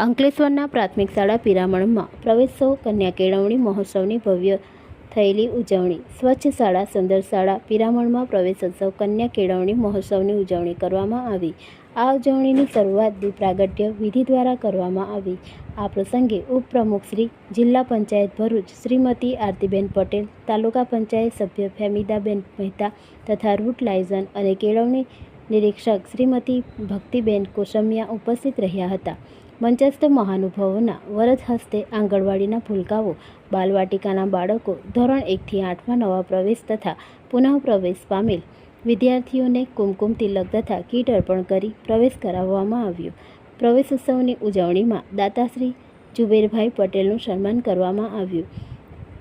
અંકલેશ્વરના પ્રાથમિક શાળા પિરામણમાં પ્રવેશોત્સવ કન્યા કેળવણી, મહોત્સવની ભવ્ય થયેલી ઉજવણી. સ્વચ્છ શાળા, સુંદર શાળા પિરામણમાં પ્રવેશોત્સવ કન્યા કેળવણી, મહોત્સવની ઉજવણી કરવામાં આવી. આ ઉજવણીની શરૂઆત દીપ પ્રાગટ્ય વિધિ દ્વારા કરવામાં આવી. આ પ્રસંગે ઉપપ્રમુખ શ્રી જિલ્લા પંચાયત ભરૂચ, શ્રીમતી આરતીબેન પટેલ, તાલુકા પંચાયત સભ્ય ફેમિદાબેન મહેતા તથા રૂટ લાયઝન અને કેળવણી નિરીક્ષક શ્રીમતી ભક્તિબેન કોસમિયા ઉપસ્થિત રહ્યા હતા. મંચસ્થ મહાનુભાવોના વરદ હસ્તે આંગણવાડીના ભૂલકાઓ, બાલવાટિકાના બાળકો, ધોરણ એકથી આઠમાં નવા પ્રવેશ તથા પુનઃ પ્રવેશ પામેલ. વિદ્યાર્થીઓને કુમકુમ તિલક તથા કીટ અર્પણ કરી પ્રવેશ કરાવવામાં આવ્યો. પ્રવેશ ઉત્સવની ઉજવણીમાં દાતાશ્રી જુબેરભાઈ પટેલનું સન્માન કરવામાં આવ્યું.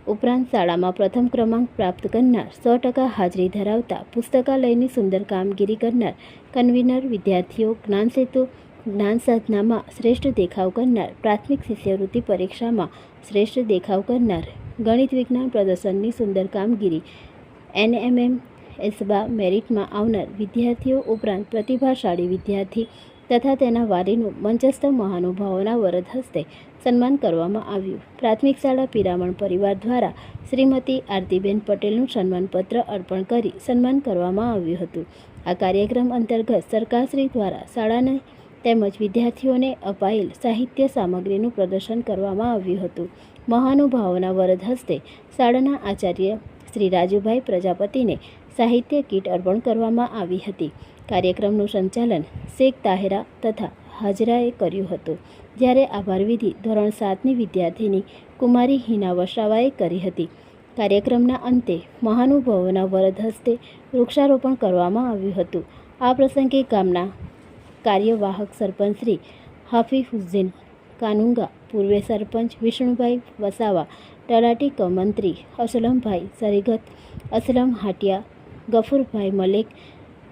ઉપરાંત શાળામાં પ્રથમ ક્રમાંક પ્રાપ્ત કરનાર સો ટકા હાજરી ધરાવતા પુસ્તકાલયની સુંદર કામગીરી કરનાર કન્વીનર વિદ્યાર્થીઓ, જ્ઞાનસેતુ જ્ઞાન સાધનામાં શ્રેષ્ઠ દેખાવ કરનાર પ્રાથમિક શિષ્યવૃત્તિ પરીક્ષામાં શ્રેષ્ઠ દેખાવ કરનાર ગણિત વિજ્ઞાન પ્રદર્શનની સુંદર કામગીરી એનએમએમ એસબા મેરિટમાં આવનાર વિદ્યાર્થીઓ ઉપરાંત પ્રતિભાશાળી વિદ્યાર્થી તથા તેના વાલીનું મંચસ્થ મહાનુભાવોના વરદ હસ્તે સન્માન કરવામાં આવ્યું. પ્રાથમિક શાળા પિરામણ પરિવાર દ્વારા શ્રીમતી આરતીબેન પટેલનું સન્માનપત્ર અર્પણ કરી સન્માન કરવામાં આવ્યું હતું. આ કાર્યક્રમ અંતર્ગત સરકારશ્રી દ્વારા શાળાને તેમજ વિદ્યાર્થીઓને અપાયેલ સાહિત્ય સામગ્રીનું પ્રદર્શન કરવામાં આવ્યું હતું. મહાનુભાવોના વરદ હસ્તે શાળાના આચાર્ય શ્રી રાજુભાઈ પ્રજાપતિને સાહિત્ય કીટ અર્પણ કરવામાં આવી હતી. કાર્યક્રમનું સંચાલન શેખ તાહેરા તથા હાજરાએ કર્યું હતું. જ્યારે આભાર વિધિ ધોરણ સાતની વિદ્યાર્થીની કુમારી હિના વસાવાએ કરી હતી. કાર્યક્રમના અંતે મહાનુભાવોના વરદ હસ્તે વૃક્ષારોપણ કરવામાં આવ્યું હતું. આ પ્રસંગે ગામના કાર્યવાહક સરપંચ શ્રી હાફિઝુદ્દીન કાનુંગા, પૂર્વે સરપંચ વિષ્ણુભાઈ વસાવા, તલાટી કમંત્રી અસલમભાઈ સરીગત, અસલમ હાટિયા, ગફુરભાઈ મલેક,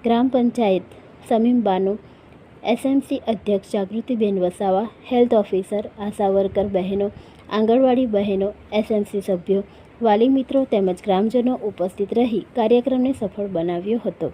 ગ્રામ પંચાયત સમીમ બાનુ, એસએમસી અધ્યક્ષ Jagrutiben Vasava, health officer ASHA worker બહેનો, આંગણવાડી બહેનો, એસએમસી સભ્યો, વાલી મિત્રો તેમજ ગ્રામજનો ઉપસ્થિત રહી કાર્યક્રમને સફળ બનાવ્યો હતો.